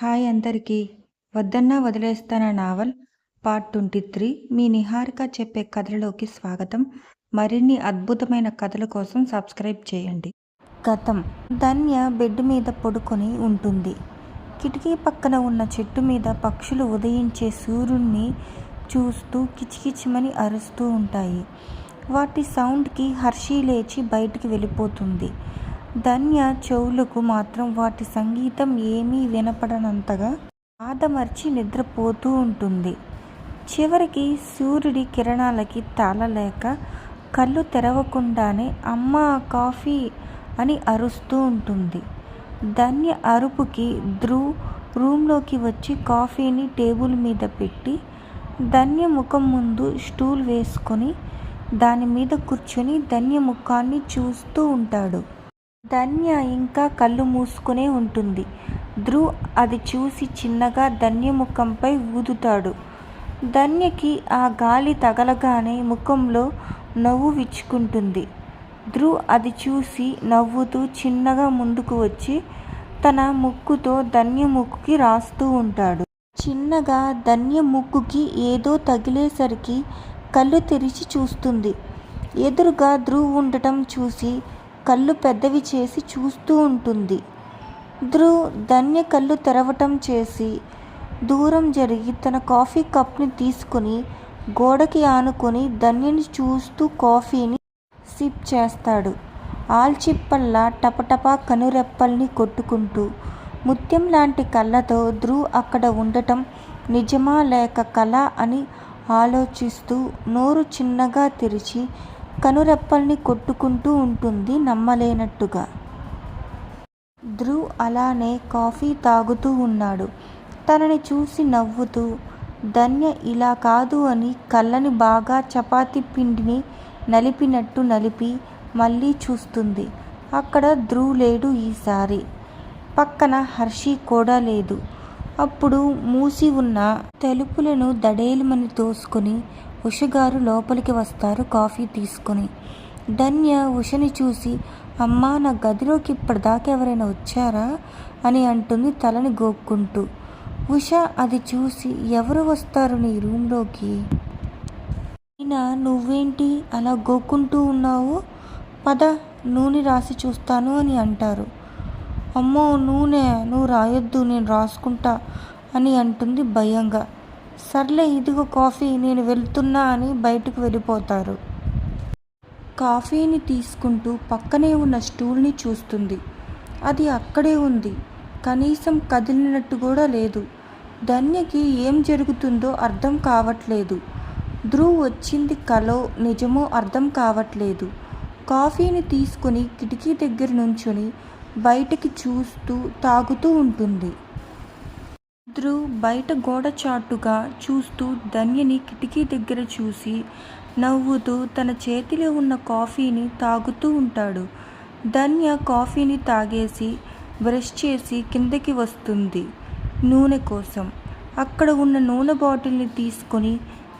Hi అందరికీ. వద్దన్నా వదిలేస్తాన నావల్? పార్ట్ ట్వంటీ త్రీ మీ నిహారిక చెప్పే కథలలోకి స్వాగతం. మరిన్ని అద్భుతమైన కథల కోసం సబ్స్క్రైబ్ చేయండి. గతం ధన్య బెడ్ మీద పడుకొని ఉంటుంది. కిటికీ పక్కన ఉన్న చెట్టు మీద పక్షులు ఉదయించే సూర్యుడిని చూస్తూ కిచకిచమని అరుస్తూ ఉంటాయి. వాటి సౌండ్కి హర్షి లేచి బయటికి వెళ్ళిపోతుంది. ధన్య చెవులకు మాత్రం వాటి సంగీతం ఏమీ వినపడనంతగా ఆదమర్చి నిద్రపోతూ ఉంటుంది. చివరికి సూర్యుడి కిరణాలకి తాళలేక కళ్ళు తెరవకుండానే అమ్మ కాఫీ అని అరుస్తూ ఉంటుంది. ధన్య అరుపుకి ధ్రువ్ రూమ్లోకి వచ్చి కాఫీని టేబుల్ మీద పెట్టి ధన్య ముఖం ముందు స్టూల్ వేసుకొని దాని మీద కూర్చొని ధన్య ముఖాన్ని చూస్తూ ఉంటాడు. ధన్య ఇంకా కళ్ళు మూసుకునే ఉంటుంది. ధ్రువ్ అది చూసి చిన్నగా ధన్య ముఖంపై ఊదుతాడు. ధన్యకి ఆ గాలి తగలగానే ముఖంలో నవ్వు విచ్చుకుంటుంది. ధ్రువ్ అది చూసి నవ్వుతూ చిన్నగా ముందుకు వచ్చి తన ముక్కుతో ధన్య ముక్కుకి రాస్తూ ఉంటాడు. చిన్నగా ధన్య ముక్కుకి ఏదో తగిలేసరికి కళ్ళు తెరిచి చూస్తుంది. ఎదురుగా ధ్రువ్ ఉండటం చూసి కళ్ళు పెద్దవి చేసి చూస్తూ ఉంటుంది. ధ్రువ్ ధన్య కళ్ళు తెరవటం చేసి దూరం జరిగి తన కాఫీ కప్ని తీసుకుని గోడకి ఆనుకొని ధన్యని చూస్తూ కాఫీని సిప్ చేస్తాడు. ఆల్చిప్పల్లా టపటపా కనురెప్పల్ని కొట్టుకుంటూ ముత్యం లాంటి కళ్ళతో ధ్రువ్ అక్కడ ఉండటం నిజమా లేక కళ అని ఆలోచిస్తూ నోరు చిన్నగా తెరిచి కనురెప్పల్ని కొట్టుకుంటూ ఉంటుంది నమ్మలేనట్టుగా. ధ్రువ్ అలానే కాఫీ తాగుతూ ఉన్నాడు. తనని చూసి నవ్వుతూ ధన్య ఇలా కాదు అని కళ్ళని బాగా చపాతీ పిండిని నలిపినట్టు నలిపి మళ్ళీ చూస్తుంది. అక్కడ ధ్రువ్ లేడు ఈసారి. పక్కన హర్షి కూడా లేదు. అప్పుడు మూసి ఉన్న తలుపులను దడేలుమని తోసుకొని ఉషగారు లోపలికి వస్తారు కాఫీ తీసుకొని. ధన్య ఉషని చూసి అమ్మా నా గదిలోకి ఇప్పటిదాకా ఎవరైనా వచ్చారా? అని అంటుంది తలని గోక్కుంటూ. ఉష అది చూసి ఎవరు వస్తారు నీ రూమ్లోకి? అయినా నువ్వేంటి అలా గోక్కుంటూ ఉన్నావు? పద నూనె రాసి చూస్తాను అని అంటారు. అమ్మో నూనె? నువ్వు రాయొద్దు నేను రాసుకుంటా అని అంటుంది భయంగా. సర్లే ఇదిగో కాఫీ నేను వెళ్తున్నా అని బయటకు వెళ్ళిపోతారు. కాఫీని తీసుకుంటూ పక్కనే ఉన్న స్టూల్ని చూస్తుంది. అది అక్కడే ఉంది. కనీసం కదిలినట్టు కూడా లేదు. ధన్యకి ఏం జరుగుతుందో అర్థం కావట్లేదు. ధ్రువ్ వచ్చింది కలో నిజమో అర్థం కావట్లేదు. కాఫీని తీసుకుని కిటికీ దగ్గర నుంచుని బయటికి చూస్తూ తాగుతూ ఉంటుంది. కూతురు బయట గోడ చాటుగా చూస్తూ ధన్యని కిటికీ దగ్గర చూసి నవ్వుతూ తన చేతిలో ఉన్న కాఫీని తాగుతూ ఉంటాడు. ధన్య కాఫీని తాగేసి బ్రష్ చేసి కిందకి వస్తుంది. నూనె కోసం. అక్కడ ఉన్న నూనె బాటిల్ని తీసుకొని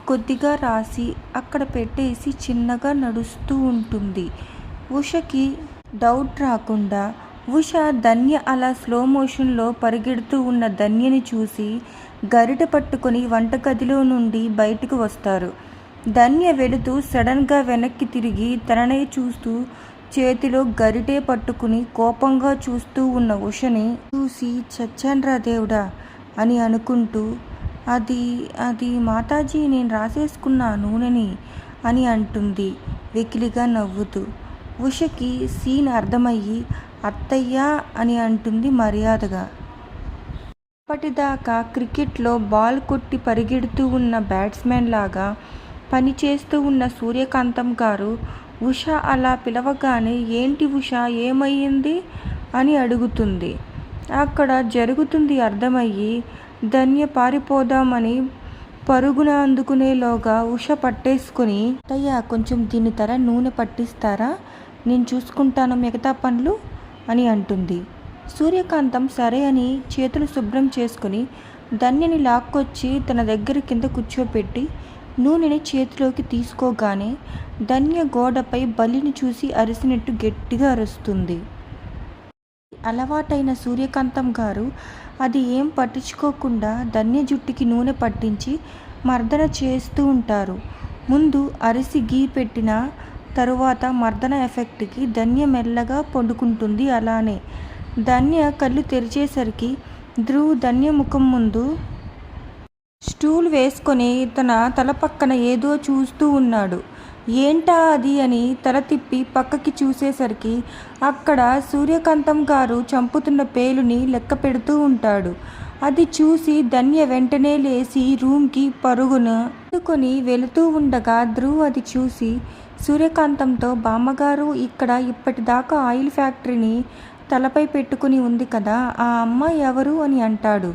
కొద్దిగా రాసి అక్కడ పెట్టేసి చిన్నగా నడుస్తూ ఉంటుంది. ఉషకి డౌట్ రాకుండా ఉష ధన్య అలా స్లో మోషన్లో పరిగెడుతూ ఉన్న ధన్యని చూసి గరిట పట్టుకొని వంటగదిలో నుండి బయటకు వస్తారు. ధన్య వెళుతూ సడన్గా వెనక్కి తిరిగి తననే చూస్తూ చేతిలో గరిటే పట్టుకుని కోపంగా చూస్తూ ఉన్న ఉషని చూసి చచ్చాన్రా దేవుడా అని అనుకుంటూ అది అది మాతాజీ నేను రాసేసుకున్న నూనెని అని అంటుంది వెకిలిగా నవ్వుతూ. ఉషకి సీన్ అర్థమయ్యి అత్తయ్య అని అంటుంది మర్యాదగా. అప్పటిదాకా క్రికెట్లో బాల్ కొట్టి పరిగెడుతూ ఉన్న బ్యాట్స్మెన్ లాగా పనిచేస్తూ ఉన్న సూర్యకాంతం గారు ఉష అలా పిలవగానే ఏంటి ఉష ఏమయ్యింది? అని అడుగుతుంది. అక్కడ జరుగుతుంది అర్థమయ్యి ధన్య పారిపోదామని పరుగున అందుకునేలోగా ఉష పట్టేసుకుని అత్తయ్య కొంచెం దీని తర నూనె పట్టిస్తారా? నేను చూసుకుంటాను మిగతా పనులు. అని అంటుంది. సూర్యకాంతం సరే అని చేతులు శుభ్రం చేసుకుని ధన్యని లాక్కొచ్చి తన దగ్గర కింద కూర్చోపెట్టి నూనెని చేతిలోకి తీసుకోగానే ధన్య గోడపై బలిని చూసి అరిసినట్టు గట్టిగా అరుస్తుంది. అలవాటైన సూర్యకాంతం గారు అది ఏం పట్టించుకోకుండా ధన్య జుట్టుకి నూనె పట్టించి మర్దన చేస్తూ ఉంటారు. ముందు అరిసి గీ పెట్టిన తరువాత మర్దన ఎఫెక్ట్కి ధన్య మెల్లగా పండుకుంటుంది అలానే. ధన్య కళ్ళు తెరిచేసరికి ధ్రువ్ ధన్య ముఖం ముందు స్టూల్ వేసుకొని తన తల పక్కన ఏదో చూస్తూ ఉన్నాడు. ఏంటా అది? అని తల తిప్పి పక్కకి చూసేసరికి అక్కడ సూర్యకాంతం గారు చంపుతున్న పేలుని లెక్క పెడుతూ ఉంటాడు. అది చూసి ధన్య వెంటనే లేచి రూమ్కి పరుగున అందుకొని వెళుతూ ఉండగా ధ్రువ్ అది చూసి సూర్యకాంతంతో బామ్మగారు ఇక్కడ ఇప్పటిదాకా ఆయిల్ ఫ్యాక్టరీని తలపై పెట్టుకుని ఉంది కదా ఆ అమ్మాయి ఎవరు? అని అంటాడు.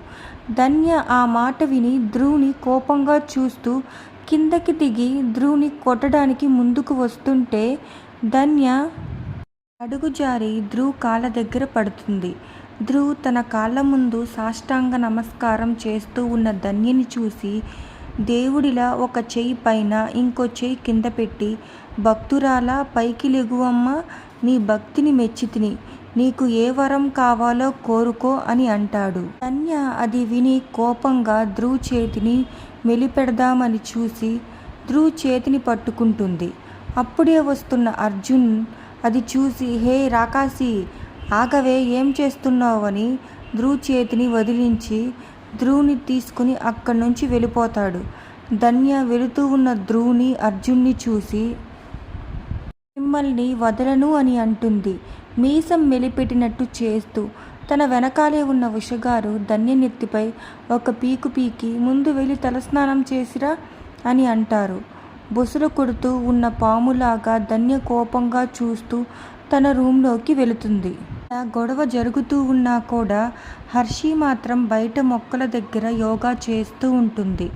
ధన్య ఆ మాట విని ధ్రువుని కోపంగా చూస్తూ కిందకి దిగి ధ్రువుని కొట్టడానికి ముందుకు వస్తుంటే ధన్య! అడుగు జారి ధ్రువ్ కాళ్ళ దగ్గర పడుతుంది. ధ్రువ్ తన కాళ్ళ ముందు సాష్టాంగ నమస్కారం చేస్తూ ఉన్న ధన్యని చూసి దేవుడిలా ఒక చెయ్యి పైన ఇంకో చెయ్యి కింద పెట్టి భక్తురాలా పైకి లెగువమ్మ నీ భక్తిని మెచ్చితిని నీకు ఏ వరం కావాలో కోరుకో అని అంటాడు. ధన్య అది విని కోపంగా ధ్రువ్ చేతిని మెలిపెడదామని చూసి ధ్రువ్ చేతిని పట్టుకుంటుంది. అప్పుడే వస్తున్న అర్జున్ అది చూసి హే రాకాసి ఆగవే ఏం చేస్తున్నావని ధ్రువ్ చేతిని వదిలించి ధ్రువ్ని తీసుకుని అక్కడి నుంచి వెళ్ళిపోతాడు. ధన్య వెళుతూ ఉన్న ధ్రువ్ని అర్జున్ని చూసి మిమ్మల్ని వదలను అని అంటుంది. మీసం మెలిపెట్టినట్టు చేస్తూ తన వెనకాలే ఉన్న ఉషగారు ధన్య నెత్తిపై ఒక పీకు పీకి ముందు వెళ్ళి తలస్నానం చేసిరా అని అంటారు. బుసలు కొడుతూ ఉన్న పాములాగా ధన్య కోపంగా చూస్తూ తన రూంలోకి వెళుతుంది. గొడవ జరుగుతూ ఉన్నా కూడా హర్షి మాత్రం బయట మొక్కల దగ్గర యోగా చేస్తూ ఉంటుంది.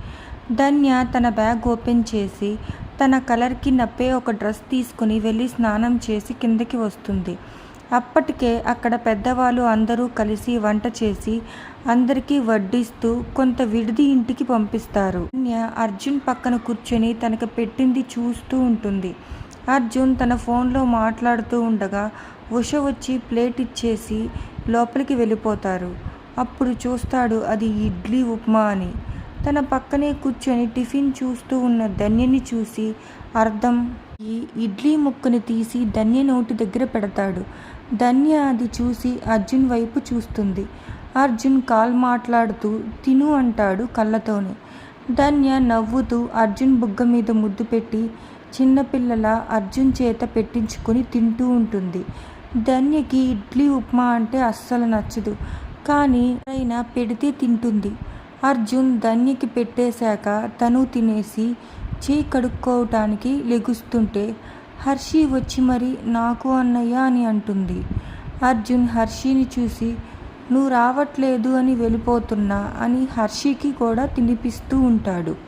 ధన్య తన బ్యాగ్ ఓపెన్ చేసి తన కలర్కి నప్పే ఒక డ్రెస్ తీసుకుని వెళ్ళి స్నానం చేసి కిందకి వస్తుంది. అప్పటికే అక్కడ పెద్దవాళ్ళు అందరూ కలిసి వంట చేసి అందరికీ వడ్డిస్తూ కొంత విడిది ఇంటికి పంపిస్తారు. ధన్య అర్జున్ పక్కన కూర్చొని తనకు పెట్టింది చూస్తూ ఉంటుంది. అర్జున్ తన ఫోన్లో మాట్లాడుతూ ఉండగా ఉష వచ్చి ప్లేట్ ఇచ్చేసి లోపలికి వెళ్ళిపోతారు. అప్పుడు చూస్తాడు అది ఇడ్లీ ఉప్మా అని. తన పక్కనే కూర్చొని టిఫిన్ చూస్తూ ఉన్న ధన్యని చూసి అర్థం ఈ ఇడ్లీ ముక్కని తీసి ధన్య నోటి దగ్గర పెడతాడు. ధన్య అది చూసి అర్జున్ వైపు చూస్తుంది. అర్జున్ కాల్ మాట్లాడుతూ తిను అంటాడు కళ్ళతోనే. ధన్య నవ్వుతూ అర్జున్ బుగ్గ మీద ముద్దు పెట్టి చిన్నపిల్లల అర్జున్ చేత పెట్టించుకొని తింటూ ఉంటుంది. ధన్యకి ఇడ్లీ ఉప్మా అంటే అస్సలు నచ్చదు. కానీ అయినా పెడితే తింటుంది. అర్జున్ ధన్యకి పెట్టేశాక తను తినేసి చేయి కడుక్కోవటానికి లెగుస్తుంటే హర్షి వచ్చి మరి నాకు అన్నయ్య అని అంటుంది. అర్జున్ హర్షిని చూసి నువ్వు రావట్లేదు అని వెళ్ళిపోతున్నా అని హర్షికి కూడా తినిపిస్తూ ఉంటాడు.